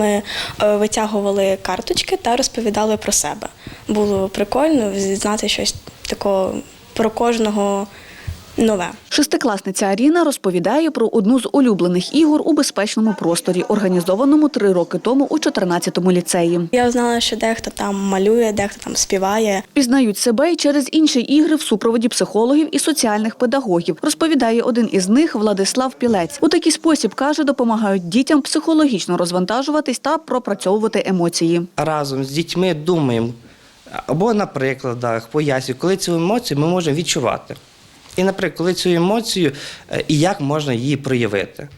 Ми е, витягували карточки та розповідали про себе. Було прикольно знати щось такого про кожного нове. Шестикласниця Аріна розповідає про одну з улюблених ігор у безпечному просторі, організованому три роки тому у 14-му ліцеї. Я знала, що дехто там малює, дехто там співає. Пізнають себе й через інші ігри в супроводі психологів і соціальних педагогів, розповідає один із них Владислав Пілець. У такий спосіб каже, допомагають дітям психологічно розвантажуватись та пропрацьовувати емоції. разом з дітьми думаємо або на прикладах, пояснюємо, коли цю емоцію ми можемо відчувати. І, наприклад, коли цю емоцію е, і як можна її проявити.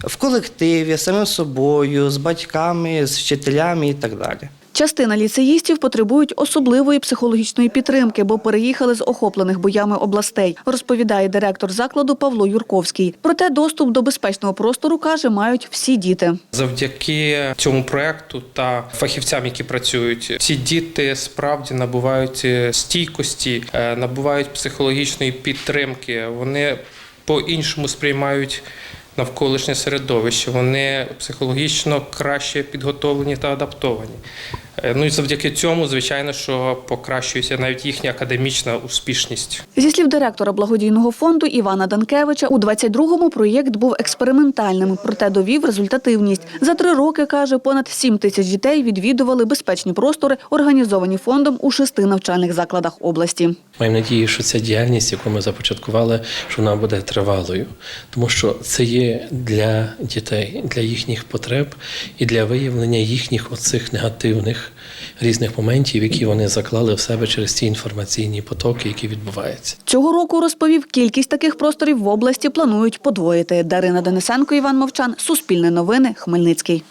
В колективі, самим собою, з батьками, з вчителями і так далі. Частина ліцеїстів потребують особливої психологічної підтримки, бо переїхали з охоплених боями областей, розповідає директор закладу Павло Юрковський. Проте доступ до безпечного простору каже, мають всі діти. Завдяки цьому проекту та фахівцям, які працюють, ці діти справді набувають е, стійкості, е, набувають психологічної підтримки. Вони по-іншому сприймають навколишнє середовище. Вони психологічно краще підготовлені та адаптовані. Е, Ну і завдяки цьому, звичайно, що покращується навіть їхня академічна успішність. Зі слів директора благодійного фонду Івана Данкевича, у 22-му проєкт був експериментальним, проте довів результативність. За три роки, каже, понад 7 тисяч дітей відвідували безпечні простори, організовані фондом у шести навчальних закладах області. Маємо надію, що ця діяльність, яку ми започаткували, що вона буде тривалою, тому що це є для дітей, для їхніх потреб і для виявлення їхніх оцих негативних різних моментів, які вони заклали в себе через ці інформаційні потоки, які відбуваються. Цього року розповів, кількість таких просторів в області планують подвоїти. Дарина Денисенко, Іван Мовчан, Суспільне новини, Хмельницький.